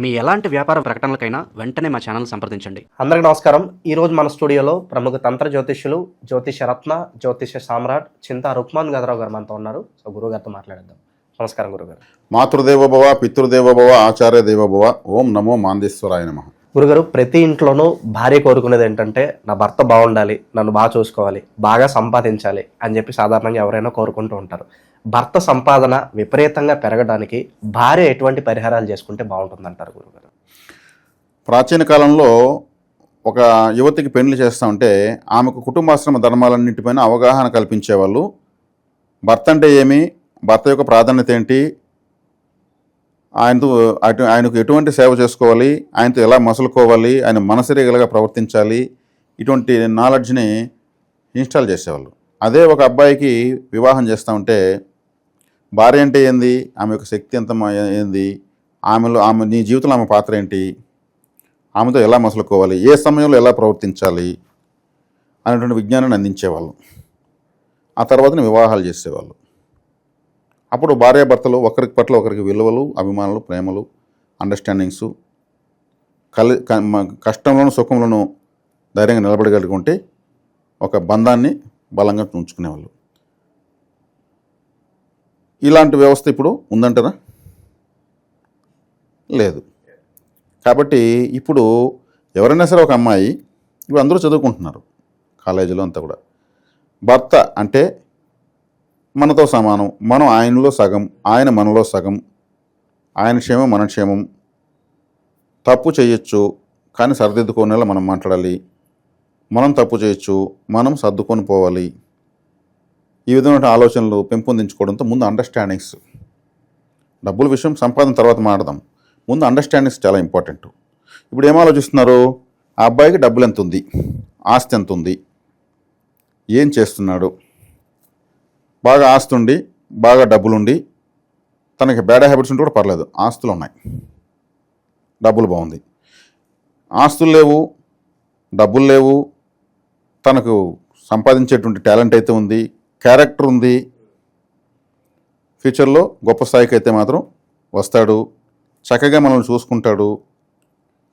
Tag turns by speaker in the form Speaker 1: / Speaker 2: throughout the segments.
Speaker 1: మీ ఎలాంటి వ్యాపార ప్రకటనలకైనా వెంటనే మా ఛానల్ సంప్రదించండి.
Speaker 2: అందరికీ నమస్కారం. ఈ రోజు మన స్టూడియోలో ప్రముఖ తంత్ర జ్యోతిష్యులు జ్యోతిష రత్న జ్యోతిష సామ్రాట్ చింతా రుక్మాన్ గదరావు గారు మనతో ఉన్నారు. సో గురువు గారితో మాట్లాడేద్దాం. నమస్కారం గురుగారు
Speaker 3: మాతృదేవోభవ పితృదేవోభవ ఆచార్య దేవోభవ ఓం నమో మాందేశ్వరాయ నమ.
Speaker 2: గురుగారు ప్రతి ఇంట్లోనూ భార్య కోరుకునేది ఏంటంటే నా భర్త బాగుండాలి నన్ను బాగా చూసుకోవాలి బాగా సంపాదించాలి అని చెప్పి సాధారణంగా ఎవరైనా కోరుకుంటూ ఉంటారు. భర్త సంపాదన విపరీతంగా పెరగడానికి భార్య ఎటువంటి పరిహారాలు చేసుకుంటే బాగుంటుందంటారు గురుగారు?
Speaker 3: ప్రాచీన కాలంలో ఒక యువతికి పెళ్ళి చేస్తా ఉంటే ఆమెకు కుటుంబాశ్రమ ధర్మాలన్నింటిపైన అవగాహన కల్పించేవాళ్ళు. భర్త అంటే ఏమి? భర్త యొక్క ప్రాధాన్యత ఏంటి? ఆయనతో అటు ఆయనకు ఎటువంటి సేవ చేసుకోవాలి? ఆయనతో ఎలా మసులుకోవాలి? ఆయన మనసరిగలుగా ప్రవర్తించాలి? ఇటువంటి నాలెడ్జ్ని ఇన్స్టాల్ చేసేవాళ్ళు. అదే ఒక అబ్బాయికి వివాహం చేస్తూ ఉంటే భార్య అంటే ఏంది? ఆమె యొక్క శక్తి ఎంత ఏంది? ఆమెలో ఆమె నీ జీవితంలో ఆమె పాత్ర ఏంటి? ఆమెతో ఎలా మసలుకోవాలి? ఏ సమయంలో ఎలా ప్రవర్తించాలి? అనేటువంటి విజ్ఞానాన్ని అందించేవాళ్ళు. ఆ తర్వాతనే వివాహాలు చేసేవాళ్ళు. అప్పుడు భార్యాభర్తలు ఒకరికి పట్ల ఒకరికి విలువలు అభిమానులు ప్రేమలు అండర్స్టాండింగ్స్ కలి కష్టంలోనూ సుఖంలోనూ ధైర్యంగా నిలబడగలుగుంటే ఒక బంధాన్ని బలంగా ఉంచుకునేవాళ్ళు. ఇలాంటి వ్యవస్థ ఇప్పుడు ఉందంటారా లేదు. కాబట్టి ఇప్పుడు ఎవరైనా సరే ఒక అమ్మాయి ఇప్పుడు అందరూ చదువుకుంటున్నారు కాలేజీలో అంతా కూడా. భర్త అంటే మనతో సమానం మనం ఆయనలో సగం ఆయన మనలో సగం ఆయన క్షేమం మన క్షేమం. తప్పు చేయొచ్చు కానీ సరిదిద్దుకునేలా మనం మాట్లాడాలి. మనం తప్పు చేయొచ్చు మనం సర్దుకొని పోవాలి. ఈ విధమైన ఆలోచనలు పెంపొందించుకోవడంతో ముందు అండర్స్టాండింగ్స్ డబ్బుల విషయం సంపాదన తర్వాత మాట్లాడదాం. ముందు అండర్స్టాండింగ్స్ చాలా ఇంపార్టెంట్ ఇప్పుడు ఏం ఆలోచిస్తున్నారు? ఆ అబ్బాయికి డబ్బులు ఎంత ఉంది? ఆస్తి ఎంత ఉంది? ఏం చేస్తున్నాడు? బాగా ఆస్తి ఉండి బాగా డబ్బులుండి తనకి బ్యాడ్ హ్యాబిట్స్ ఉంటే కూడా పర్లేదు. ఆస్తులు ఉన్నాయి. డబ్బులు బాగుంది. ఆస్తులు లేవు డబ్బులు లేవు తనకు సంపాదించేటువంటి టాలెంట్ అయితే ఉంది క్యారెక్టర్ ఉంది. ఫ్యూచర్లో గొప్ప స్థాయికి అయితే మాత్రం వస్తాడు. చక్కగా మనల్ని చూసుకుంటాడు.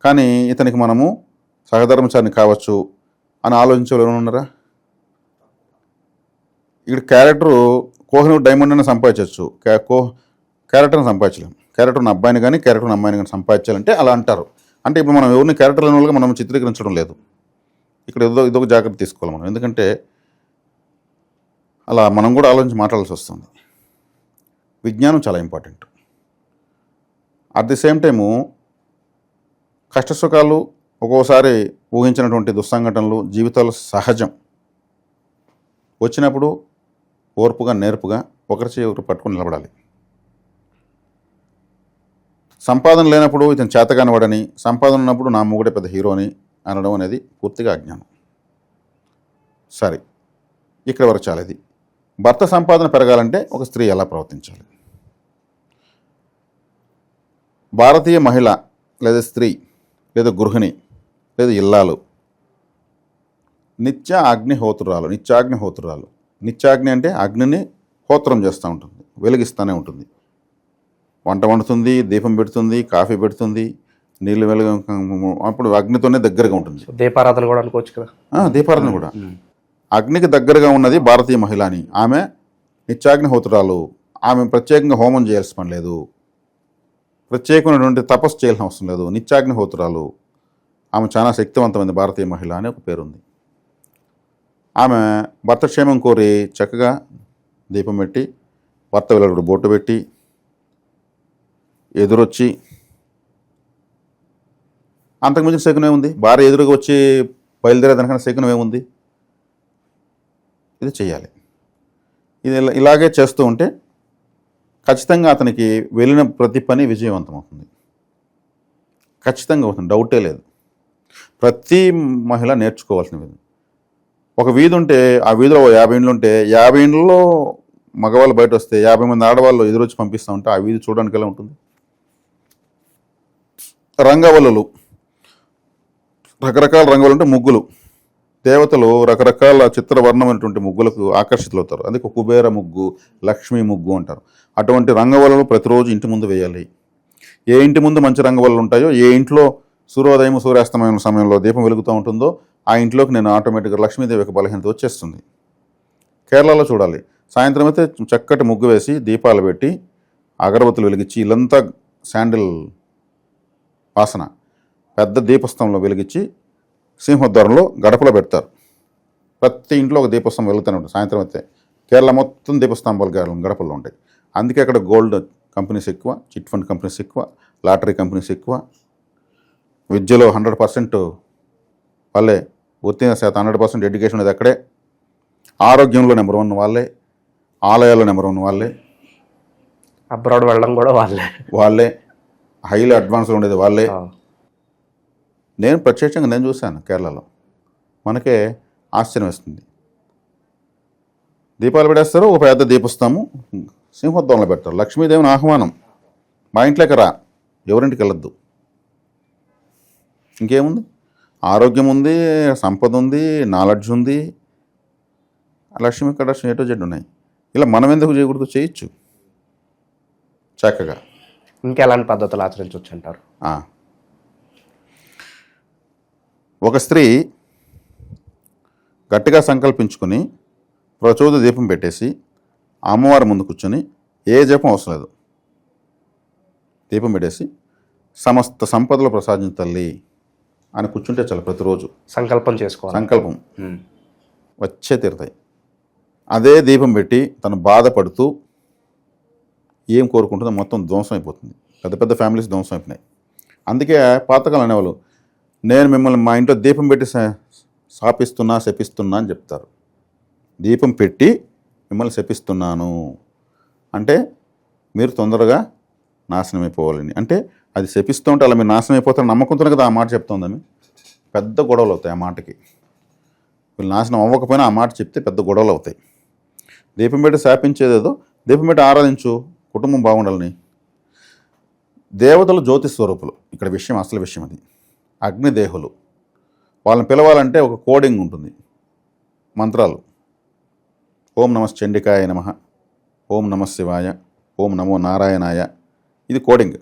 Speaker 3: కానీ ఇతనికి మనము సహధర్మచారిని కావచ్చు అని ఆలోచించే ఉన్నారా? ఇక్కడ క్యారెక్టరు కోహినూర్ డైమండ్ అని సంపాదించవచ్చు. క్యా- కో క్యారెక్టర్ని సంపాదించలేం. క్యారెక్టర్ ఉన్న అబ్బాయిని కానీ క్యారెక్టర్ ఉన్న అమ్మాయిని కానీ సంపాదించాలంటే అలా అంటారు. అంటే ఇప్పుడు మనం ఎవరిని క్యారెక్టర్ లేని వాళ్ళగా మనం చిత్రీకరించడం లేదు. ఇక్కడ ఏదో ఇదొక జాగ్రత్త తీసుకోవాలి మనం. ఎందుకంటే అలా మనం కూడా ఆలోచించి మాట్లాడాల్సి వస్తుంది. విజ్ఞానం చాలా important. At the same time కష్టసుఖాలు ఒక్కోసారి ఊహించినటువంటి దుస్సంఘటనలు జీవితాలు సహజం. వచ్చినప్పుడు ఓర్పుగా నేర్పుగా ఒకరి చేయి ఒకరు పట్టుకుని నిలబడాలి. సంపాదన లేనప్పుడు ఇతను చేతగానివాడని సంపాదన ఉన్నప్పుడు నా మొగుడే పెద్ద హీరో అని అనడం అనేది పూర్తిగా అజ్ఞానం. సరే ఇక్కడ వరకు చాలేది భర్త సంపాదన పెరగాలంటే ఒక స్త్రీ ఎలా ప్రవర్తించాలి? భారతీయ మహిళ లేదా స్త్రీ లేదా గృహిణి లేదా ఇల్లాలు నిత్య అగ్నిహోత్రురాలు నిత్యాగ్నిహోత్రురాలు నిత్యాగ్ని అంటే అగ్నిని హోత్రం చేస్తూ ఉంటుంది వెలిగిస్తూనే ఉంటుంది. వంట వండుతుంది దీపం పెడుతుంది కాఫీ పెడుతుంది నీళ్ళు వెలుగ అప్పుడు అగ్నితోనే దగ్గరగా ఉంటుంది.
Speaker 2: దీపారాధన కూడా అనుకోవచ్చు కదా?
Speaker 3: దీపారాధన కూడా. అగ్నికి దగ్గరగా ఉన్నది భారతీయ మహిళ అని ఆమె నిత్యాగ్నిహోత్రాలు ఆమె ప్రత్యేకంగా హోమం చేయాల్సిన పని లేదు. ప్రత్యేకమైనటువంటి తపస్సు చేయాల్సిన అవసరం లేదు. నిత్యాగ్నిహోత్రాలు ఆమె చాలా శక్తివంతమైన భారతీయ మహిళ అని ఒక పేరుంది. ఆమె భర్త క్షేమం కోరి చక్కగా దీపం పెట్టి భర్త వెళ్ళడు బొట్టు పెట్టి ఎదురొచ్చి అంతకుమించిన శకునం ఏముంది భార్య ఎదురుగా వచ్చి బయలుదేరేదానికన్నా శకునం ఏముంది ఇది చేయాలి ఇది ఇలా- ఇలాగే చేస్తూ ఉంటే ఖచ్చితంగా అతనికి వెళ్ళిన ప్రతి పని విజయవంతం అవుతుంది ఖచ్చితంగా అవుతుంది. డౌటే లేదు. ప్రతి మహిళ నేర్చుకోవాల్సిన విధం. ఒక వీధి ఉంటే ఆ వీధిలో ఓ యాభై ఇండ్లు ఉంటే యాభై ఇండ్లలో మగవాళ్ళు బయట వస్తే యాభై మంది ఆడవాళ్ళు ఎదురొచ్చి పంపిస్తూ ఉంటే ఆ వీధి చూడడానికి ఎలా ఉంటుంది? రంగవల్లులు. రకరకాల రంగులు ఉంటే ముగ్గులు. దేవతలు రకరకాల చిత్రవర్ణమైనటువంటి ముగ్గులకు ఆకర్షితులవుతారు. అందుకే కుబేర ముగ్గు లక్ష్మీ ముగ్గు అంటారు. అటువంటి రంగవలలు ప్రతిరోజు ఇంటి ముందు వేయాలి. ఏ ఇంటి ముందు మంచి రంగవలలు ఉంటాయో ఏ ఇంట్లో సూర్యోదయం సూర్యాస్తమయం సమయంలో దీపం వెలుగుతూ ఉంటుందో ఆ ఇంట్లోకి నేను ఆటోమేటిక్గా లక్ష్మీదేవి యొక్క బలహీనత వచ్చేస్తుంది. కేరళలో చూడాలి. సాయంత్రం అయితే చక్కటి ముగ్గు వేసి దీపాలు పెట్టి అగరబత్తులు వెలిగించి ఇల్లంతా శాండిల్ వాసన పెద్ద దీపస్తంభంలో వెలిగించి సింహద్వారంలో గడపలో పెడతారు. ప్రతి ఇంట్లో ఒక దీపస్తంభం వెలుగుతూనే ఉంటుంది. సాయంత్రం అయితే కేరళ మొత్తం దీపస్తంభాలు కేరళ గడపల్లో ఉంటాయి. అందుకే అక్కడ గోల్డ్ కంపెనీస్ ఎక్కువ చిట్ ఫండ్ కంపెనీస్ ఎక్కువ లాటరీ కంపెనీస్ ఎక్కువ. విద్యలో హండ్రెడ్ పర్సెంట్ వాళ్ళే ఉత్తీర్ణ శాతం హండ్రెడ్ పర్సెంట్ ఎడ్యుకేషన్ అనేది అక్కడే. ఆరోగ్యంలో నెంబర్ వన్ వాళ్ళే ఆలయాల్లో నెంబర్ వన్ వాళ్ళే.
Speaker 2: అబ్రాడ్ వెళ్ళడం కూడా వాళ్ళే.
Speaker 3: వాళ్ళే. హైలీ అడ్వాన్స్లో ఉండేది వాళ్ళే. నేను ప్రత్యక్షంగా నేను చూశాను కేరళలో. మనకే ఆశ్చర్యం వేస్తుంది. దీపాలు పెట్టేస్తారు ఒక పెద్ద దీపస్తాము సింహోద్వంలో పెడతారు. లక్ష్మీదేవిని ఆహ్వానం మా ఇంట్లోకి రా ఎవరింటికి వెళ్ళొద్దు. ఇంకేముంది? ఆరోగ్యం ఉంది సంపద ఉంది నాలెడ్జ్ ఉంది. లక్ష్మీ కటాక్షం ఏటో జెడ్ ఉన్నాయి. ఇలా మనం ఎందుకు చేయకూడదు చేయొచ్చు? చక్కగా.
Speaker 2: ఇంకెలాంటి పద్ధతులు ఆచరించవచ్చు అంటారు.
Speaker 3: ఒక స్త్రీ గట్టిగా సంకల్పించుకుని ప్రచోద దీపం పెట్టేసి అమ్మవారి ముందు కూర్చొని ఏ జపం అవసరం లేదు. దీపం పెట్టేసి సమస్త సంపదలు ప్రసాదించు తల్లి అని కూర్చుంటే చాలు ప్రతిరోజు.
Speaker 2: సంకల్పం చేసుకోవాలి.
Speaker 3: సంకల్పం. వచ్చే తీరుతాయి. అదే దీపం పెట్టి తను బాధపడుతూ ఏం కోరుకుంటుందో మొత్తం ధ్వంసం అయిపోతుంది. పెద్ద పెద్ద ఫ్యామిలీస్ ధ్వంసం అయిపోయినాయి. అందుకే పాతకాలం అనేవాళ్ళు నేను మిమ్మల్ని మా ఇంట్లో దీపం పెట్టి శాపిస్తున్నా శపిస్తున్నా అని చెప్తారు. దీపం పెట్టి మిమ్మల్ని శపిస్తున్నాను. అంటే మీరు తొందరగా నాశనం అయిపోవాలని అంటే అది శపిస్తూ ఉంటే అలా మీరు నాశనం అయిపోతారని నమ్మకంతోనే కదా ఆ మాట చెప్తుందని పెద్ద గొడవలు అవుతాయి ఆ మాటకి. వీళ్ళు నాశనం అవ్వకపోయినా ఆ మాట చెప్తే పెద్ద గొడవలు అవుతాయి. దీపం పెట్టి శాపించేదేదో దీపం పెట్టి ఆరాధించు. కుటుంబం బాగుండాలని. దేవతలు జ్యోతి స్వరూపులు. ఇక్కడ విషయం అసలు విషయం అది. అగ్నిదేహులు. వాళ్ళని పిలవాలంటే ఒక కోడింగ్ ఉంటుంది. మంత్రాలు. ఓం నమ చండికాయ నమ. ఓం నమ శివాయ. ఓం నమో నారాయణాయ. ఇది కోడింగ్.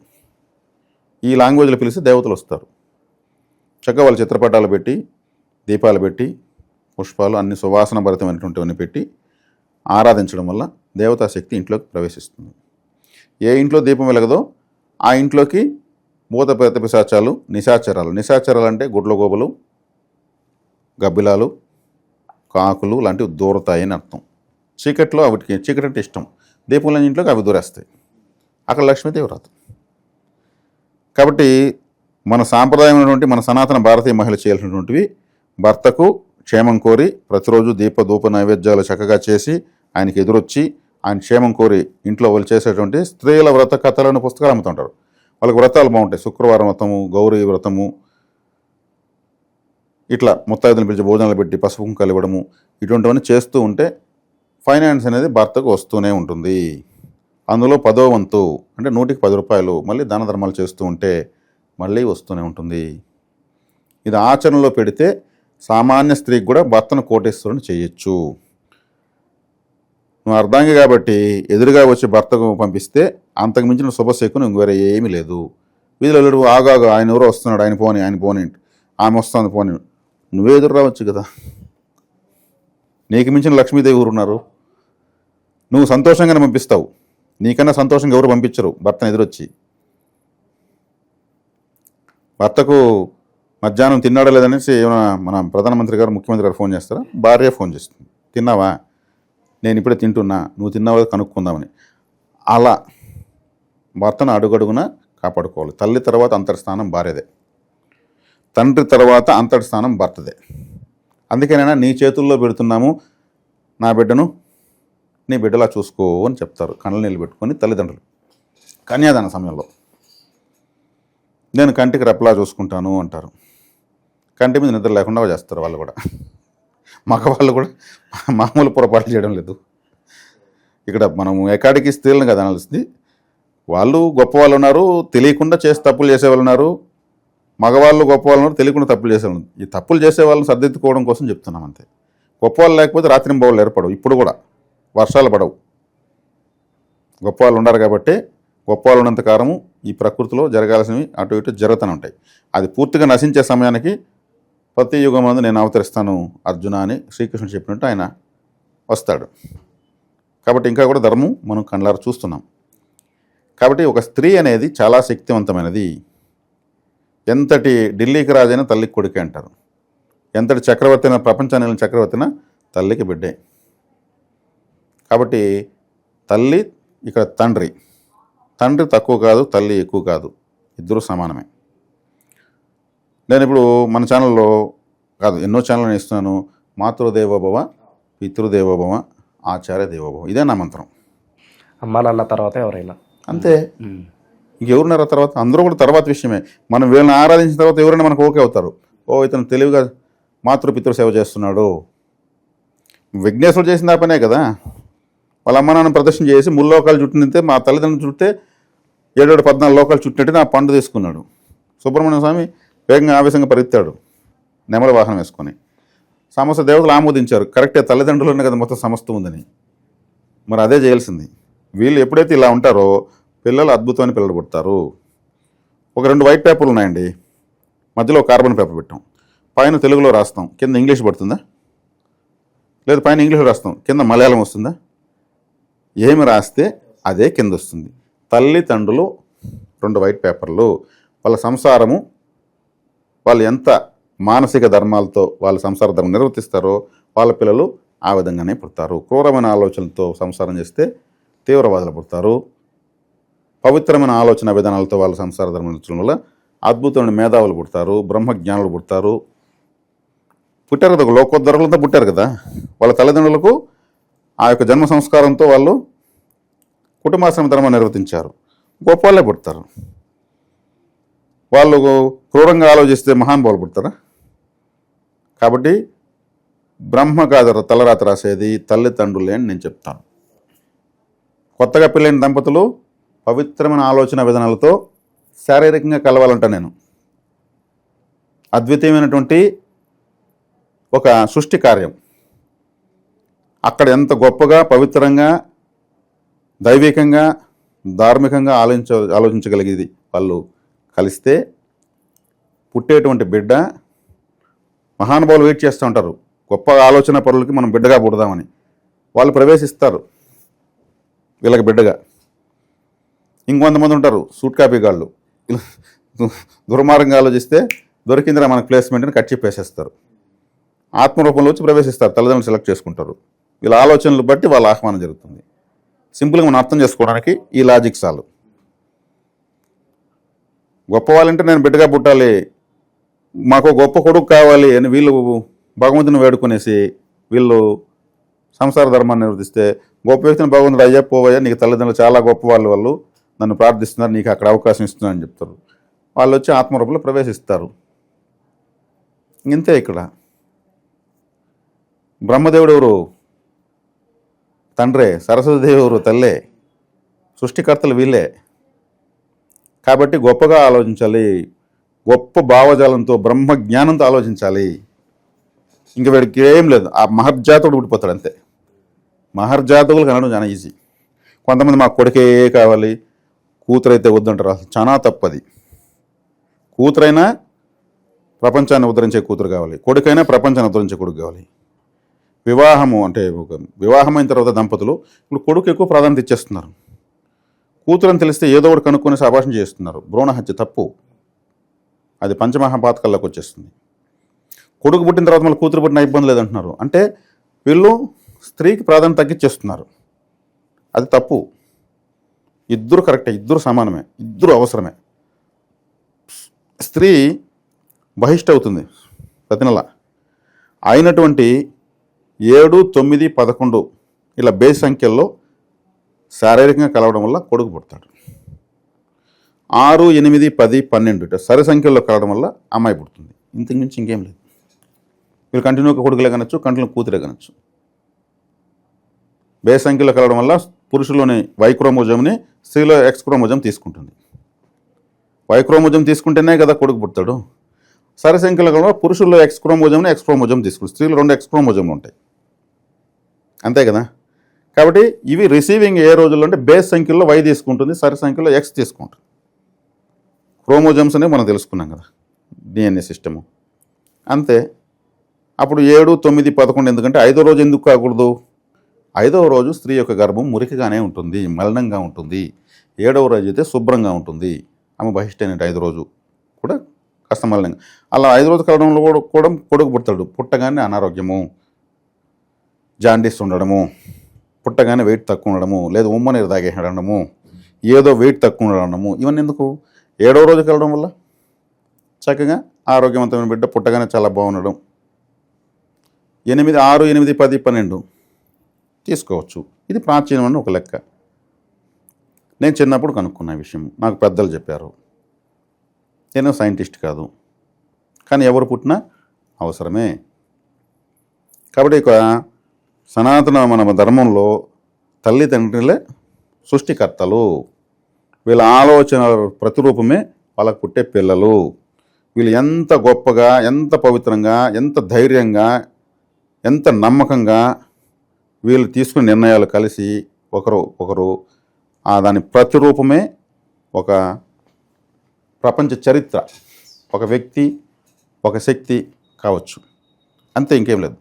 Speaker 3: ఈ లాంగ్వేజ్లో పిలిస్తే దేవతలు వస్తారు. చక్కగా వాళ్ళ చిత్రపటాలు పెట్టి దీపాలు పెట్టి పుష్పాలు అన్ని సువాసన భరితమైనటువంటివన్నీ పెట్టి ఆరాధించడం వల్ల దేవతా శక్తి ఇంట్లోకి ప్రవేశిస్తుంది. ఏ ఇంట్లో దీపం వెలగదో ఆ ఇంట్లోకి మూత ప్రేత పిశాచాలు నిశాచరాలు. నిశాచరాలు అంటే గుడ్ల గోబలు గబ్బిలాలు కాకులు లాంటివి దూరతాయి అని అర్థం. చీకట్లో వాటికి చీకటి అంటే ఇష్టం. దీపం ఇంట్లోకి అవి దూరేస్తాయి. అక్కడ లక్ష్మీదేవి రాదు. కాబట్టి మన సాంప్రదాయమైనటువంటి మన సనాతన భారతీయ మహిళ చేయాల్సినటువంటివి భర్తకు క్షేమం కోరి ప్రతిరోజు దీప ధూప నైవేద్యాలు చక్కగా చేసి ఆయనకి ఎదురొచ్చి ఆయన క్షేమం కోరి ఇంట్లో వాళ్ళు చేసేటువంటి స్త్రీల వ్రత కథలను పుస్తకాలు అమ్ముతుంటారు. వాళ్ళకి వ్రతాలు బాగుంటాయి. శుక్రవారం వ్రతము గౌరీ వ్రతము. ఇట్లా ముత్తాయిదులు పిలిచి భోజనాలు పెట్టి పసుపు కుంకాలు ఇవ్వడము. ఇటువంటివన్నీ చేస్తూ ఉంటే ఫైనాన్స్ అనేది భర్తకు వస్తూనే ఉంటుంది. అందులో పదో వంతు అంటే నూటికి పది రూపాయలు మళ్ళీ దాన ధర్మాలు చేస్తూ ఉంటే మళ్ళీ వస్తూనే ఉంటుంది. ఇది ఆచరణలో పెడితే సామాన్య స్త్రీకి కూడా భర్తను కోటేశ్వరుని చేయొచ్చు. నువ్వు అర్ధాంగి కాబట్టి ఎదురుగా వచ్చి భర్తకు పంపిస్తే అంతకు మించిన శుభశకుని ఇంక వేరే ఏమీ లేదు. వీధిలో వెళ్ళడు ఆగాగు ఆయన ఎవరో వస్తున్నాడు ఆయన పోని ఆయన పోనీ ఆమె వస్తుంది పోని. నువ్వే ఎదురు రావచ్చు కదా. నీకు మించిన లక్ష్మీదేవి ఎవరు ఉన్నారు నువ్వు సంతోషంగానే పంపిస్తావు. నీకన్నా సంతోషంగా ఎవరు పంపించరు? భర్తను ఎదురొచ్చి. భర్తకు మధ్యాహ్నం తిన్నాడో లేదనేసి ఏమైనా మన ప్రధానమంత్రి గారు ముఖ్యమంత్రి గారు ఫోన్ చేస్తారా? భార్య ఫోన్ చేస్తుంది. తిన్నావా? నేను ఇప్పుడే తింటున్నా. నువ్వు తిన్నావా కనుక్కుందామని. అలా భర్తను అడుగడుగున కాపాడుకోవాలి. తల్లి తర్వాత అంతటి స్థానం భార్యదే. తండ్రి తర్వాత అంతటి స్థానం భర్తదే. అందుకేనైనా నీ చేతుల్లో పెడుతున్నాము నా బిడ్డను నీ బిడ్డలా చూసుకో అని చెప్తారు. కళ్ళ నీళ్ళు పెట్టుకొని తల్లిదండ్రులు. కన్యాదాన సమయంలో. నేను కంటికి రెప్పలా చూసుకుంటాను అంటారు. కంటి మీద నిద్ర లేకుండా చేస్తారు వాళ్ళు కూడా. మగవాళ్ళు కూడా మామూలు పొరపాట్లు చేయడం లేదు. ఇక్కడ మనము ఎకాడికి స్త్రీలను కదా అనాల్సింది. వాళ్ళు గొప్ప వాళ్ళు ఉన్నారు తెలియకుండా చేసి తప్పులు చేసేవాళ్ళు ఉన్నారు మగవాళ్ళు గొప్పవాళ్ళు ఉన్నారు తెలియకుండా తప్పులు చేసేవాళ్ళు. ఈ తప్పులు చేసే వాళ్ళని సర్దిద్దుకోవడం కోసం చెప్తున్నాం అంతే. గొప్పవాళ్ళు లేకపోతే రాత్రి బావులు ఏర్పడవు. ఇప్పుడు కూడా వర్షాలు పడవు. గొప్ప వాళ్ళు ఉన్నారు కాబట్టి గొప్పవాళ్ళు ఉన్నంత కాలము ఈ ప్రకృతిలో జరగాల్సినవి అటు ఇటు జరుగుతూనే ఉంటాయి. అది పూర్తిగా నశించే సమయానికి ప్రతి యుగం మందు నేను అవతరిస్తాను అర్జున అని శ్రీకృష్ణుడు చెప్పినట్టు ఆయన వస్తాడు. కాబట్టి ఇంకా కూడా ధర్మం మనం కళ్ళారా చూస్తున్నాం. కాబట్టి ఒక స్త్రీ అనేది చాలా శక్తివంతమైనది. ఎంతటి ఢిల్లీకి రాజైన తల్లికి కొడుకే అంటారు. ఎంతటి చక్రవర్తి ప్రపంచానికి ప్రపంచాన్ని తల్లికి బిడ్డే. కాబట్టి తల్లి ఇక్కడ తండ్రి. తండ్రి తక్కువ కాదు తల్లి ఎక్కువ కాదు. ఇద్దరు సమానమే. నేను ఇప్పుడు మన ఛానల్లో కాదు ఎన్నో ఛానల్ ఇస్తున్నాను మాతృదేవోభవ పితృదేవోభవ ఆచార్య దేవోభవ. ఇదే నా మంత్రం.
Speaker 2: అమ్మ నాన్న తర్వాత ఎవరైనా.
Speaker 3: అంతే. ఇంకెవరున్నారు ఆ తర్వాత? అందరూ కూడా తర్వాత విషయమే. మనం వీళ్ళని ఆరాధించిన తర్వాత ఎవరైనా మనకు ఓకే అవుతారు. ఓ ఇతను తెలివిగా మాతృపితృ సేవ చేస్తున్నాడు. విఘ్నేశ్వరుడు చేసిన ఆ పనే కదా? వాళ్ళ అమ్మ నాన్న ప్రదర్శన చేసి మూడు లోకాలు చుట్టినంతే మా తల్లిదండ్రులు చుట్టే ఏడేడు పద్నాలుగు లోకాలు చుట్టినట్టు నా పండు తీసుకున్నాడు. సుబ్రహ్మణ్య స్వామి వేగంగా ఆవేశంగా పరిగెత్తాడు. నెమల వాహనం వేసుకొని. సమస్త దేవతలు ఆమోదించారు. కరెక్టే తల్లిదండ్రులనే కదా మొత్తం సమస్తం ఉందని. మరి అదే చేయాల్సింది. వీళ్ళు ఎప్పుడైతే ఇలా ఉంటారో పిల్లలు అద్భుతమైన పిల్లలు పుడతారు. ఒక రెండు వైట్ పేపర్లు ఉన్నాయండి. మధ్యలో ఒక కార్బన్ పేపర్ పెట్టాం. పైన తెలుగులో రాస్తాం. కింద ఇంగ్లీష్ పడుతుందా? లేదు పైన ఇంగ్లీష్లో రాస్తాం. కింద మలయాళం వస్తుందా? ఏమి రాస్తే అదే కింద వస్తుంది. తల్లిదండ్రులు రెండు వైట్ పేపర్లు వాళ్ళ సంసారము వాళ్ళు ఎంత మానసిక ధర్మాలతో వాళ్ళ సంసార ధర్మం నిర్వర్తిస్తారో వాళ్ళ పిల్లలు ఆ విధంగానే పుడతారు. క్రూరమైన ఆలోచనలతో సంసారం చేస్తే తీవ్రవాదులు పుడతారు. పవిత్రమైన ఆలోచన విధానాలతో వాళ్ళ సంసార ధర్మం వల్ల అద్భుతమైన మేధావులు పుడతారు బ్రహ్మజ్ఞానులు పుడతారు. పుట్టారు కదా లోకోద్ధరులతో పుట్టారు కదా. వాళ్ళ తల్లిదండ్రులకు ఆ యొక్క జన్మ సంస్కారంతో వాళ్ళు కుటుంబాశ్రమ ధర్మం నిర్వర్తించారు. గొప్ప వాళ్ళే పుడతారు. వాళ్ళు క్రూరంగా ఆలోచిస్తే మహానుభావులు పుడతారా? కాబట్టి బ్రహ్మ కాదు తలరాత రాసేది తల్లిదండ్రులే అని నేను చెప్తాను. కొత్తగా పెళ్ళైన దంపతులు పవిత్రమైన ఆలోచన విధానాలతో శారీరకంగా కలవాలంట నేను. అద్వితీయమైనటువంటి ఒక సృష్టి కార్యం. అక్కడ ఎంత గొప్పగా పవిత్రంగా దైవికంగా ధార్మికంగా ఆలోచించ ఆలోచించగలిగేది వాళ్ళు కలిస్తే పుట్టేటువంటి బిడ్డ మహానుభావులు వెయిట్ చేస్తూ ఉంటారు. గొప్ప ఆలోచన పరులకి మనం బిడ్డగా పుడదామని. వాళ్ళు ప్రవేశిస్తారు. వీళ్ళకి బిడ్డగా. ఇంకొంతమంది ఉంటారు సూట్ కాపీ గాళ్ళు. దుర్మార్గంగా ఆలోచిస్తే దొరికిందిరా మనకు ప్లేస్మెంట్ని కట్ చెప్పేసేస్తారు ఆత్మరూపంలో వచ్చి ప్రవేశిస్తారు తల్లిదండ్రులు సెలెక్ట్ చేసుకుంటారు. వీళ్ళ ఆలోచనలు బట్టి వాళ్ళ ఆహ్వానం జరుగుతుంది. సింపుల్గా మనం అర్థం చేసుకోవడానికి ఈ లాజిక్ చాలు. గొప్ప వాళ్ళంటే నేను బిడ్డగా పుట్టాలి మాకు గొప్ప కొడుకు కావాలి అని వీళ్ళు భగవంతుని వేడుకునేసి వీళ్ళు సంసార ధర్మాన్ని నిర్వర్తిస్తే గొప్ప వ్యక్తిని భగవంతుడు అయ్యా పోవయ్యా నీకు తల్లిదండ్రులు చాలా గొప్ప వాళ్ళు వాళ్ళు. నన్ను ప్రార్థిస్తున్నారు నీకు అక్కడ అవకాశం ఇస్తున్నానని చెప్తారు. వాళ్ళు వచ్చి ఆత్మరూపంలో ప్రవేశిస్తారు. ఇంతే ఇక్కడ. బ్రహ్మదేవుడు ఎవరు? తండ్రే. సరస్వతిదేవి ఎవరు? తల్లే. సృష్టికర్తలు వీళ్ళే. కాబట్టి గొప్పగా ఆలోచించాలి. గొప్ప భావజాలంతో బ్రహ్మ జ్ఞానంతో ఆలోచించాలి. ఇంక వీడికి ఏం లేదు. ఆ మహర్జాతకుడు పుట్టిపోతాడు అంతే. మహర్జాతకులు కనడం చాలా ఈజీ కొంతమంది మా కొడుకే కావాలి. కూతురైతే వద్దంటారు. అసలు చాలా తప్పది. కూతురైనా ప్రపంచాన్ని ఉద్ధరించే కూతురు కావాలి. కొడుకైనా ప్రపంచాన్ని ఉద్ధరించే కొడుకు కావాలి. వివాహము అంటే ఒక వివాహమైన తర్వాత దంపతులు ఇప్పుడు కొడుకు ఎక్కువ ప్రాధాన్యత ఇచ్చేస్తున్నారు. కూతురు అని తెలిస్తే ఏదో ఒకటి కనుక్కొని సంభాషణ చేస్తున్నారు. భ్రూణ హత్య తప్పు. అది పంచమహాపాతకాల్లోకి వచ్చేస్తుంది. కొడుకు పుట్టిన తర్వాత మళ్ళీ కూతురు పుట్టిన ఇబ్బంది లేదంటున్నారు. అంటే వీళ్ళు స్త్రీకి ప్రాధాన్యత తగ్గించేస్తున్నారు. అది తప్పు. ఇద్దరు కరెక్టే ఇద్దరు సమానమే ఇద్దరు అవసరమే. స్త్రీ బహిష్ట అవుతుంది ప్రతి నెల. అయినటువంటి ఏడు తొమ్మిది పదకొండు ఇలా బేస్ సంఖ్యల్లో శారీరకంగా కలవడం వల్ల కొడుకు పుడతాడు. ఆరు ఎనిమిది పది పన్నెండు ఇట్లా సరి సంఖ్యల్లో కలవడం వల్ల అమ్మాయి పుడుతుంది. ఇంతకు మించి ఇంకేం లేదు. మీరు కంటిన్యూగా కొడుకులే కనొచ్చు కంటిన్యూ కూతురే కనొచ్చు. బేస్ సంఖ్యలో కలవడం వల్ల పురుషులోని వైక్రోమోజంని స్త్రీలో ఎక్స్ క్రోమోజం తీసుకుంటుంది. వైక్రోమోజం తీసుకుంటేనే కదా కొడుకు పుడతాడు. సరసంఖ్యలో పురుషుల్లో ఎక్స్ క్రోమోజంని ఎక్స్ క్రోమోజం తీసుకుంటుంది. స్త్రీలు రెండు ఎక్స్ క్రోమోజంలు ఉంటాయి. అంతే కదా? కాబట్టి ఇవి రిసీవింగ్ ఏ రోజుల్లో అంటే బేస్ సంఖ్యలో వై తీసుకుంటుంది సరి సంఖ్యలో ఎక్స్ తీసుకుంటుంది. క్రోమోజమ్స్ అనేవి మనం తెలుసుకున్నాం కదా డిఎన్ఏ సిస్టము. అంతే. అప్పుడు ఏడు తొమ్మిది పదకొండు ఎందుకంటే ఐదో రోజు ఎందుకు కాకూడదు? ఐదవ రోజు స్త్రీ యొక్క గర్భం మురికిగానే ఉంటుంది మలినంగా ఉంటుంది. ఏడవ రోజు అయితే శుభ్రంగా ఉంటుంది. ఆమె బహిష్ట ఐదు రోజు కూడా కాస్త మలినంగా. అలా ఐదు రోజు కలడంలో కూడా కూడా కొడుకు పుడతాడు. పుట్టగానే అనారోగ్యము జాండీస్ ఉండడము పుట్టగానే వెయిట్ తక్కువ ఉండడము లేదా ఉమ్మ నీరు తాగేయడము ఏదో వెయిట్ తక్కువ ఉండడము ఇవన్నీ ఎందుకు? ఏడవ రోజు కలవడం వల్ల చక్కగా ఆరోగ్యవంతమైన బిడ్డ పుట్టగానే చాలా బాగుండడం. ఎనిమిది ఆరు ఎనిమిది పది పన్నెండు తీసుకోవచ్చు. ఇది ప్రాచీనమైన ఒక లెక్క. నేను చిన్నప్పుడు కనుక్కున్న విషయం. నాకు పెద్దలు చెప్పారు. నేను సైంటిస్ట్ కాదు. కానీ ఎవరు పుట్టినా అవసరమే. కాబట్టి ఇక సనాతన మన ధర్మంలో తల్లిదండ్రులే సృష్టికర్తలు. వీళ్ళ ఆలోచన ప్రతిరూపమే వాళ్ళకు పుట్టే పిల్లలు. వీళ్ళు ఎంత గొప్పగా ఎంత పవిత్రంగా ఎంత ధైర్యంగా ఎంత నమ్మకంగా వీళ్ళు తీసుకున్న నిర్ణయాలు కలిసి ఒకరు ఒకరు ఆ దాని ప్రతిరూపమే ఒక ప్రపంచ చరిత్ర. ఒక వ్యక్తి ఒక శక్తి కావచ్చు. అంతే ఇంకేం లేదు.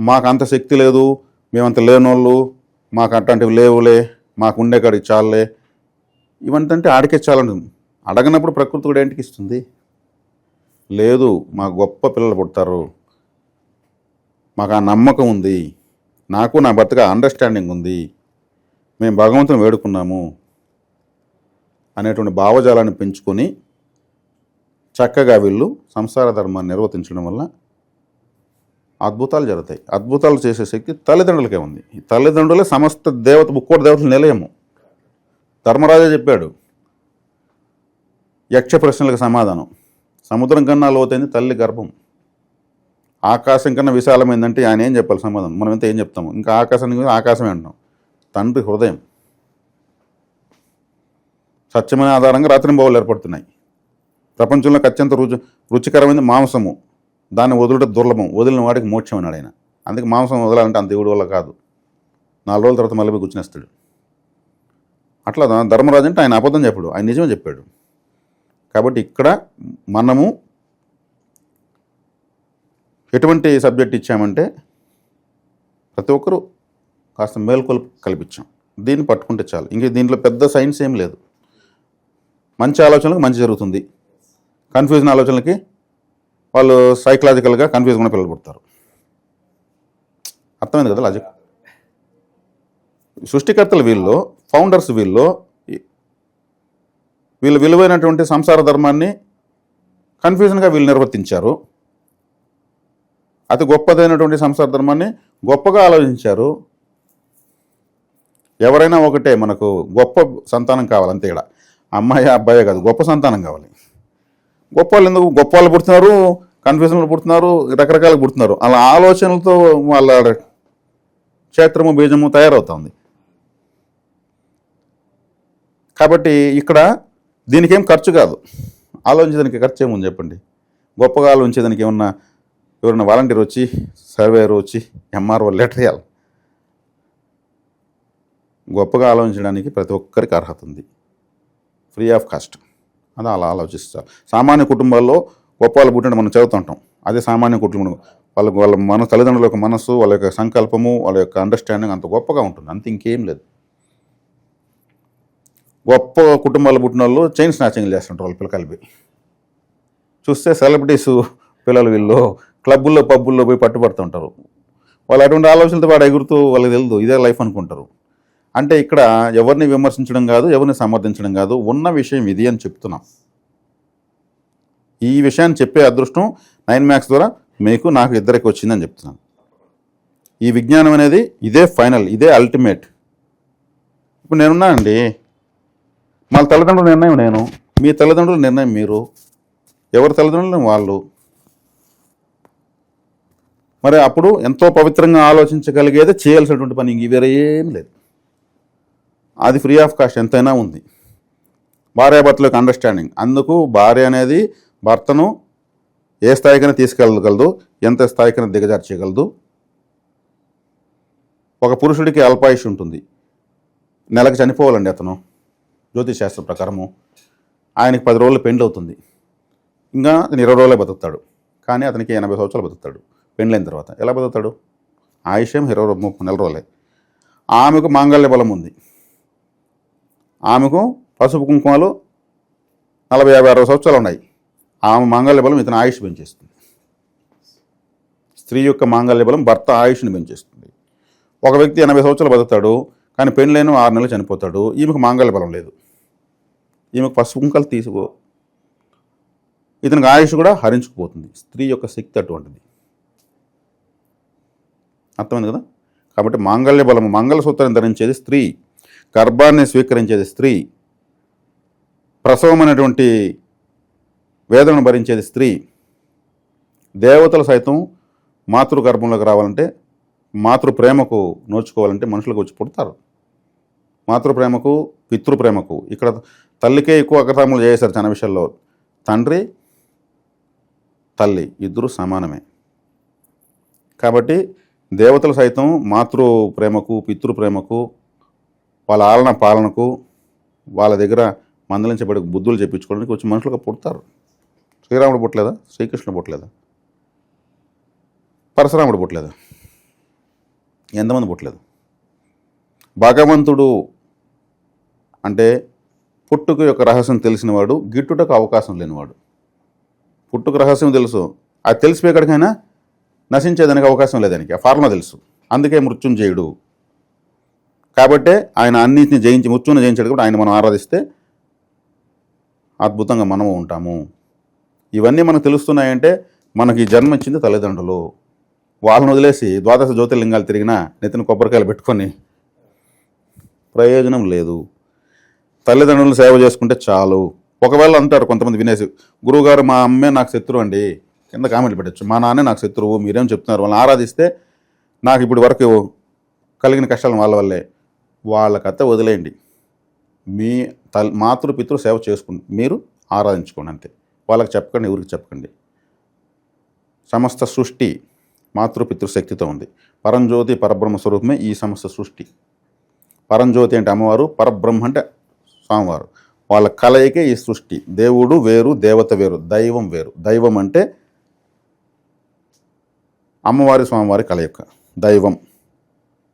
Speaker 3: మాకు అంత శక్తి లేదు మేమంత లేనోళ్ళు మాకు అట్లాంటివి లేవులే మాకు ఉండే కాడికి చాలులే. ఇవంతంటే ఆడికే చాలంటుంది. అడగనప్పుడు ప్రకృతి కూడా ఏంటికి ఇస్తుంది? లేదు మా గొప్ప పిల్లలు పుడతారు. మాకు ఆ నమ్మకం ఉంది. నాకు నా భర్తగా అండర్స్టాండింగ్ ఉంది. మేము భగవంతుని వేడుకున్నాము అనేటువంటి భావజాలాన్ని పెంచుకొని చక్కగా వీళ్ళు సంసార ధర్మాన్ని నిర్వర్తించడం వల్ల అద్భుతాలు జరుగుతాయి. అద్భుతాలు చేసే శక్తి తల్లిదండ్రులకే ఉంది. ఈ తల్లిదండ్రులే సమస్త దేవత ముక్కోటి దేవతల నిలయము. ధర్మరాజే చెప్పాడు యక్ష ప్రశ్నలకు సమాధానం. సముద్రం కన్నా లోతైంది తల్లి గర్భం. ఆకాశం కన్నా విశాలమైందంటే ఆయన ఏం చెప్పాలి సమాధానం? మనం ఎంత ఏం చెప్తాము? ఇంకా ఆకాశానికి కూడా ఆకాశమే అంటాం తండ్రి హృదయం. సత్యమైన ఆధారంగా రాత్రి బావులు ఏర్పడుతున్నాయి. ప్రపంచంలో అత్యంత రుచి రుచికరమైన మాంసము. దాన్ని వదులుట దుర్లభం. వదిలిన వాడికి మోక్షం అన్నాడు ఆయన. అందుకే మాంసం వదలాలంటే అంత దేవుడి వల్ల కాదు. నాలుగు రోజుల తర్వాత మళ్ళీ పోయి కూర్చునేస్తాడు. అట్లా ధర్మరాజు అంటే ఆయన అబద్ధం చెప్పాడు. ఆయన నిజమే చెప్పాడు. కాబట్టి ఇక్కడ మనము ఎటువంటి సబ్జెక్ట్ ఇచ్చామంటే ప్రతి ఒక్కరూ కాస్త మేల్కొల్పు కల్పించాం. దీన్ని పట్టుకుంటే చాలు. ఇంక దీంట్లో పెద్ద సైన్స్ ఏం లేదు. మంచి ఆలోచనలకు మంచి జరుగుతుంది. కన్ఫ్యూజన్ ఆలోచనలకి వాళ్ళు సైకలాజికల్గా కన్ఫ్యూజ్ కూడా పిల్లలు పుడతారు. అర్థమైంది కదా లాజిక్? సృష్టికర్తలు వీళ్ళు ఫౌండర్స్ వీళ్ళు వీళ్ళు విలువైనటువంటి సంసార ధర్మాన్ని కన్ఫ్యూజన్గా వీళ్ళు నిర్వర్తించారు. అతి గొప్పదైనటువంటి సంసార ధర్మాన్ని గొప్పగా ఆలోచించారు. ఎవరైనా ఒకటే మనకు గొప్ప సంతానం కావాలి అంతే ఇక్కడ అమ్మాయి అబ్బాయే కాదు గొప్ప సంతానం కావాలి. గొప్ప వాళ్ళు ఎందుకు? గొప్ప వాళ్ళు పుడుతున్నారు కన్ఫ్యూజన్లు పుడుతున్నారు రకరకాలు పుడుతున్నారు. అలా ఆలోచనలతో వాళ్ళ క్షేత్రము బీజము తయారవుతుంది. కాబట్టి ఇక్కడ దీనికేం ఖర్చు కాదు. ఆలోచించడానికి ఖర్చు ఏముంది చెప్పండి? గొప్పగా ఆలోచించేదానికి ఏమన్నా ఎవరైనా వాలంటీర్ వచ్చి సర్వేయర్ వచ్చి ఎంఆర్ఓ లెటర్ ఇవ్వాలి గొప్పగా ఆలోచించడానికి ప్రతి ఒక్కరికి అర్హత ఉంది. Free of cost. అది అలా ఆలోచిస్తారు. సామాన్య కుటుంబాల్లో గొప్ప వాళ్ళు పుట్టిన మనం చదువుతుంటాం. అదే సామాన్య కుటుంబం. వాళ్ళకి వాళ్ళ మన తల్లిదండ్రుల యొక్క మనస్సు వాళ్ళ యొక్క సంకల్పము వాళ్ళ యొక్క అండర్స్టాండింగ్ అంత గొప్పగా ఉంటుంది. అంత ఇంకేం లేదు. గొప్ప కుటుంబాలు పుట్టిన వాళ్ళు చైన్ స్నాచింగ్ చేస్తుంటారు వాళ్ళ పిల్లలు కలిపి. చూస్తే సెలబ్రిటీస్ పిల్లలు వీళ్ళు క్లబ్బుల్లో పబ్బుల్లో పోయి పట్టుబడుతుంటారు వాళ్ళు అటువంటి ఆలోచనలతో వాడు ఎగురుతూ వాళ్ళకి తెలియదు ఇదే లైఫ్ అనుకుంటారు. అంటే ఇక్కడ ఎవరిని విమర్శించడం కాదు ఎవరిని సమర్థించడం కాదు. ఉన్న విషయం ఇది అని చెప్తున్నాం. ఈ విషయాన్ని చెప్పే అదృష్టం నైన్ మ్యాక్స్ ద్వారా మీకు నాకు ఇద్దరికి వచ్చిందని చెప్తున్నాను. ఈ విజ్ఞానం అనేది ఇదే ఫైనల్ ఇదే అల్టిమేట్. ఇప్పుడు నేనున్నానండి మా తల్లిదండ్రుల నిర్ణయం నేను. మీ తల్లిదండ్రుల నిర్ణయం మీరు. ఎవరి తల్లిదండ్రులు వాళ్ళు. మరి అప్పుడు ఎంతో పవిత్రంగా ఆలోచించగలిగేది చేయాల్సినటువంటి పని ఇంక వేరే ఏం లేదు. అది ఫ్రీ ఆఫ్ కాస్ట్ ఎంతైనా ఉంది. భార్యాభర్తలకు అండర్స్టాండింగ్ అందుకు భార్య అనేది భర్తను ఏ స్థాయికైనా తీసుకెళ్ళగలదు ఎంత స్థాయికైనా దిగజార్చగలదు ఒక పురుషుడికి అల్పాయుష్ ఉంటుంది. నెలకు చనిపోవాలండి అతను. జ్యోతిష్శాస్త్ర ప్రకారము. ఆయనకి పది రోజులు పెండ్లవుతుంది. ఇంకా అతను ఇరవై రోజులే బతుకుతాడు. కానీ అతనికి ఎనభై సంవత్సరాలు బతుకుతాడు. పెండ్లైన తర్వాత. ఎలా బతుకుతాడు? ఆయుష్యం ఇరవై రో- ముప్పై నెల రోజులే. ఆమెకు మాంగళ్య బలం ఉంది. ఆమెకు పసుపు కుంకుమలు నలభై యాభై అరవై సంవత్సరాలు ఉన్నాయి. ఆమె మాంగళ్య బలం ఇతను ఆయుష్ పెంచేస్తుంది. స్త్రీ యొక్క మాంగళ్య బలం భర్త ఆయుష్ని పెంచేస్తుంది. ఒక వ్యక్తి ఎనభై సంవత్సరాలు బతుకుతాడు కానీ పెళ్ళైన ఆరు నెలలు చనిపోతాడు. ఈమెకు మాంగళ్య బలం లేదు. ఈమెకు పసుపు కుంకలు తీసుకో ఇతనికి ఆయుష్ కూడా హరించుకుపోతుంది. స్త్రీ యొక్క శక్తి అటువంటిది. అర్థమైంది కదా? కాబట్టి మాంగళ్య బలము మంగళసూత్రం ధరించేది స్త్రీ గర్భాన్ని స్వీకరించేది స్త్రీ ప్రసవం అనేటువంటి వేదనను భరించేది స్త్రీ. దేవతలు సైతం మాతృ గర్భంలోకి రావాలంటే మాతృ ప్రేమకు నోచుకోవాలంటే మనుషులకు వచ్చి పుడతారు. మాతృ ప్రేమకు పితృ ప్రేమకు ఇక్కడ తల్లికే ఎక్కువ అగ్రతాములు చేశారు చాలా విషయాల్లో. తండ్రి తల్లి ఇద్దరు సమానమే. కాబట్టి దేవతలు సైతం మాతృ ప్రేమకు పితృ ప్రేమకు వాళ్ళ ఆలన పాలనకు వాళ్ళ దగ్గర మందలించబడి బుద్ధులు చెప్పించుకోవడానికి వచ్చి మనుషులుగా పుడతారు. శ్రీరాముడు పుట్టలేదా? శ్రీకృష్ణుడు పుట్టలేదా? పరశురాముడు పుట్టలేదా? ఎంతమంది పుట్టలేదు? భగవంతుడు అంటే పుట్టుకు యొక్క రహస్యం తెలిసినవాడు గిట్టుటకు అవకాశం లేనివాడు. పుట్టుకు రహస్యం తెలుసు. అది తెలిసిపోయేకడికైనా నశించేదానికి అవకాశం లేదానికి ఆ ఫార్ములా తెలుసు. అందుకే మృత్యుంజయుడు. కాబట్టే ఆయన అన్నింటిని జయించి మృత్యుని జయించాడు కాబట్టి ఆయన మనం ఆరాధిస్తే అద్భుతంగా మనము ఉంటాము. ఇవన్నీ మనకు తెలుస్తున్నాయంటే మనకి జన్మ ఇచ్చింది తల్లిదండ్రులు. వాళ్ళని వదిలేసి ద్వాదశ జ్యోతిర్లింగాలు తిరిగినా నెత్తిన కొబ్బరికాయలు పెట్టుకొని ప్రయోజనం లేదు. తల్లిదండ్రులను సేవ చేసుకుంటే చాలు. ఒకవేళ అంటారు కొంతమంది వినేసి గురువుగారు మా అమ్మే నాకు శత్రువు అండి. కింద కామెంట్లు పెట్టచ్చు. మా నాన్నే నాకు శత్రువు మీరేం చెప్తున్నారు? వాళ్ళని ఆరాధిస్తే నాకు ఇప్పుడు వరకు కలిగిన కష్టాలు వాళ్ళ వల్లే. వాళ్ళ కథ వదిలేయండి. మీ తల్ మాతృ పితృ సేవ చేసుకుని మీరు ఆరాధించుకోండి అంతే. వాళ్ళకి చెప్పకండి ఎవరికి చెప్పకండి. సమస్త సృష్టి మాతృపితృ శక్తితో ఉంది. పరంజ్యోతి పరబ్రహ్మ స్వరూపమే ఈ సమస్త సృష్టి. పరంజ్యోతి అంటే అమ్మవారు పరబ్రహ్మ అంటే స్వామివారు. వాళ్ళ కలయికే ఈ సృష్టి. దేవుడు వేరు దేవత వేరు దైవం వేరు. దైవం అంటే అమ్మవారి స్వామివారి కలయిక దైవం.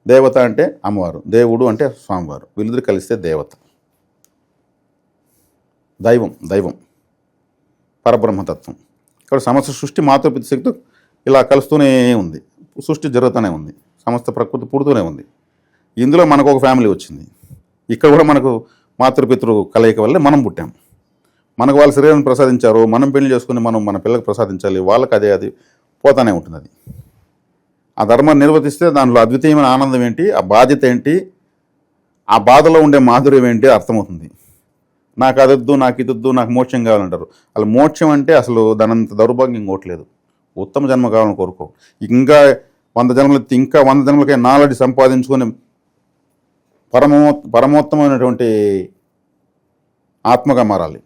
Speaker 3: దేవత అంటే అమ్మవారు. దేవుడు అంటే స్వామివారు. వీళ్ళిద్దరు కలిస్తే దేవత. దైవం దైవం. పరబ్రహ్మతత్వం. ఇక్కడ సమస్త సృష్టి మాతృపిత శక్తి ఇలా కలుస్తూనే ఉంది. సృష్టి జరుగుతూనే ఉంది. సమస్త ప్రకృతి పుడుతూనే ఉంది. ఇందులో మనకు ఒక ఫ్యామిలీ వచ్చింది. ఇక్కడ కూడా మనకు మాతృపితృ కలయిక వల్లే మనం పుట్టాం. మనకు వాళ్ళ శరీరాన్ని ప్రసాదించారు. మనం పెళ్ళి చేసుకుని మనం మన పిల్లలకు ప్రసాదించాలి. వాళ్ళకి అదే అది పోతానే ఉంటుంది అది. ఆ ధర్మాన్ని నిర్వర్తిస్తే దానిలో అద్వితీయమైన ఆనందం ఏంటి? ఆ బాధ్యత ఏంటి? ఆ బాధలో ఉండే మాధుర్యం ఏంటి? అర్థమవుతుంది. నాకు అదొద్దు నాకు ఇదొద్దు నాకు మోక్షం కావాలంటారు. అలా మోక్షం అంటే అసలు దానంత దౌర్భాగ్యం ఇంకోట్లేదు. ఉత్తమ జన్మ కావాలని కోరుకో ఇంకా వంద జన్మలు ఇంకా వంద జన్మలకే నాలెడ్జ్ సంపాదించుకొని పరమో పరమోత్తమైనటువంటి ఆత్మగా మారాలి.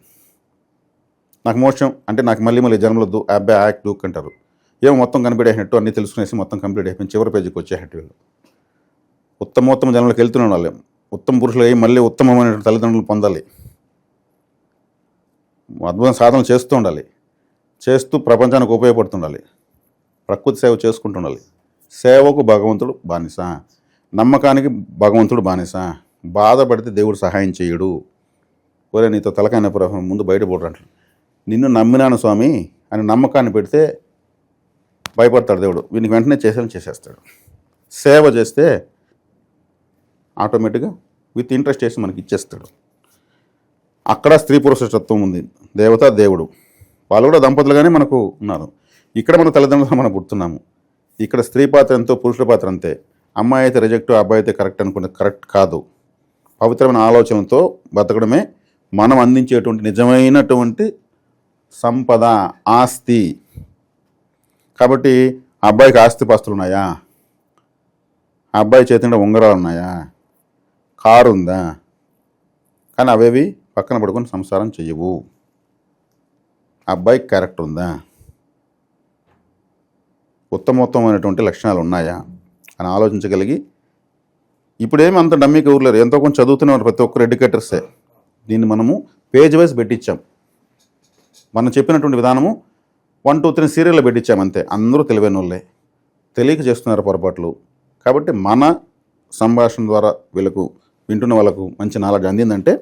Speaker 3: నాకు మోక్షం అంటే నాకు మళ్ళీ మళ్ళీ జన్మలొద్దు. అబ్బాయి యాక్ట్ డూక్ అంటారు. ఏమో మొత్తం కనిపెట్టేసినట్టు అన్నీ తెలుసుకునేసి మొత్తం కంప్లీట్ అయిపోయింది. చివరి పేజీకి వచ్చేసినట్టు వీళ్ళు. ఉత్తమోత్తమ జన్మలకు వెళ్తూనే ఉండాలి. ఉత్తమ పురుషులు అయ్యి మళ్ళీ ఉత్తమమైన తల్లిదండ్రులు పొందాలి. అద్భుతం సాధన చేస్తూ ఉండాలి. చేస్తూ ప్రపంచానికి ఉపయోగపడుతుండాలి. ప్రకృతి సేవ చేసుకుంటుండాలి సేవకు భగవంతుడు బానిస. నమ్మకానికి భగవంతుడు బానిస. బాధపడితే దేవుడు సహాయం చేయడు. ఒరే నీతో తలకాయ ముందు ముందు బయటపడరు నిన్ను నమ్మినాను స్వామి అని నమ్మకాన్ని పెడితే భయపడతాడు దేవుడు. వీనికి వెంటనే చేసేయాలని చేసేస్తాడు. సేవ చేస్తే ఆటోమేటిక్గా విత్ ఇంట్రెస్ట్ చేసి మనకి ఇచ్చేస్తాడు. అక్కడ స్త్రీ పురుషత్వం ఉంది. దేవత దేవుడు. వాళ్ళు కూడా దంపతులుగానే మనకు ఉన్నారు. ఇక్కడ మన తల్లిదండ్రులు మనం పుడుతున్నాము. ఇక్కడ స్త్రీ పాత్ర ఎంతో పురుషుల పాత్ర అంతే. అమ్మాయి అయితే రిజెక్ట్ అబ్బాయి అయితే కరెక్ట్ అనుకునే కరెక్ట్ కాదు. పవిత్రమైన ఆలోచనతో బతకడమే మనం అందించేటువంటి నిజమైనటువంటి సంపద ఆస్తి. కాబట్టి ఆ అబ్బాయికి ఆస్తి పాస్తులు ఉన్నాయా? ఆ అబ్బాయి చేతిలో ఉంగరాలు ఉన్నాయా? కారు ఉందా? కానీ అవేవి పక్కన పడుకొని సంసారం చెయ్యవు. అబ్బాయికి క్యారెక్టర్ ఉందా? ఉత్తమోత్తమైనటువంటి లక్షణాలు ఉన్నాయా? అని ఆలోచించగలిగి ఇప్పుడేమి అంత డమ్మీకి ఊర్లేరు ఎంతో కొంచెం చదువుతున్నారు ప్రతి ఒక్కరు ఎడ్యుకేటర్సే దీన్ని మనము పేజ్ వైజ్ పెట్టించాం. మనం చెప్పినటువంటి విధానము వన్ టూ త్రీ సీరియల్లో పెట్టించాం అంతే. అందరూ తెలివైన వాళ్ళే తెలియక చేస్తున్నారు పొరపాట్లు. కాబట్టి మన సంభాషణ ద్వారా వీళ్ళకు వింటున్న వాళ్ళకు మంచి నాలెడ్జ్ అందిందంటే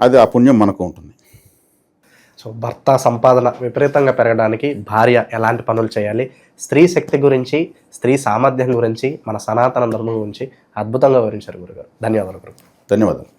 Speaker 3: అది ఆ పుణ్యం మనకు ఉంటుంది.
Speaker 2: సో భర్త సంపాదన విపరీతంగా పెరగడానికి భార్య ఎలాంటి పనులు చేయాలి? స్త్రీ శక్తి గురించి స్త్రీ సామర్థ్యం గురించి మన సనాతన ధర్మం గురించి అద్భుతంగా వివరించారు గురుగారు. ధన్యవాదాలు గురు
Speaker 3: ధన్యవాదాలు.